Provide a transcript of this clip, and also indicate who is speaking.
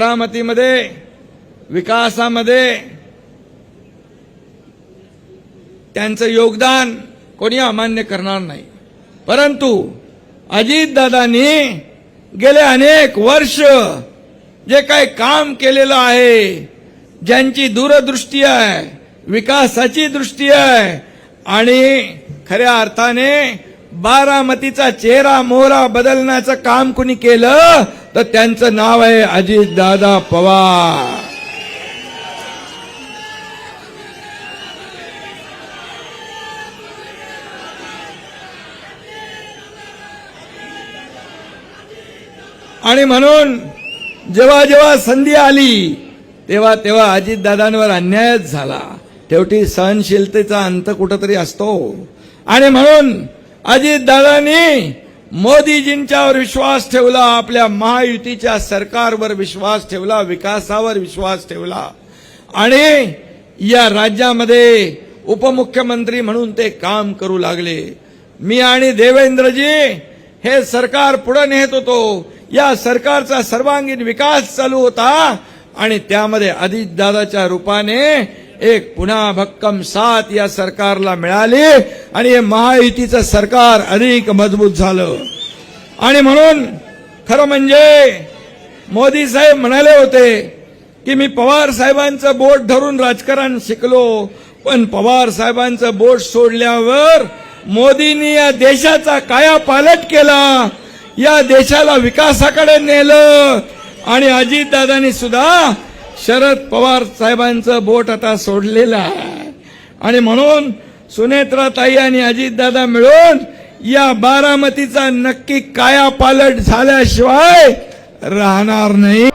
Speaker 1: बारामतीमध्ये विकासामध्ये त्यांचं योगदान कोणी अमान्य करणार नाही. परंतु अजितदादांनी गेले अनेक वर्ष जे काही काम केलेलं आहे ज्यांची दूरदृष्टी आहे विकासाची दृष्टी आहे आणि खऱ्या अर्थाने बारामतीचा चेहरा मोहरा बदलण्याचं काम कुणी केलं तर त्यांचं नाव आहे अजितदादा पवार. आणि म्हणून जेव्हा जेव्हा संधी आली तेव्हा तेव्हा अजितदादांवर अन्यायच झाला. शेवटी सहनशीलतेचा अंत कुठंतरी असतो. आणि म्हणून अजितदादांनी मोदीजींच्यावर विश्वास ठेवला आपल्या महायुतीच्या सरकारवर विश्वास ठेवला विकासावर विश्वास ठेवला. आणि या राज्यामध्ये उपमुख्यमंत्री म्हणून ते काम करू लागले. मी आणि देवेंद्रजी हे सरकार पुढे नेत होतो. या सरकारचा सर्वांगीण विकास चालू होता आणि त्यामध्ये अजितदादाच्या रूपाने एक पुन्हा भक्कम साथ या सरकारला मिळाली आणि हे महायुतीचं सरकार अधिक मजबूत झालं. आणि म्हणून खरं म्हणजे मोदी साहेब म्हणाले होते की मी पवार साहेबांचं बोट धरून राजकारण शिकलो पण पवार साहेबांचं बोट सोडल्यावर मोदींनी या देशाचा काया पालट केला या देशाला विकासाकडे नेलं आणि अजितदादांनी सुद्धा शरद पवार साहेबांचं बोट आता सोडलेलं आहे. आणि म्हणून सुनेत्राताई आणि अजितदादा मिळून या बारामतीचा नक्की काया पालट झाल्याशिवाय राहणार नाही.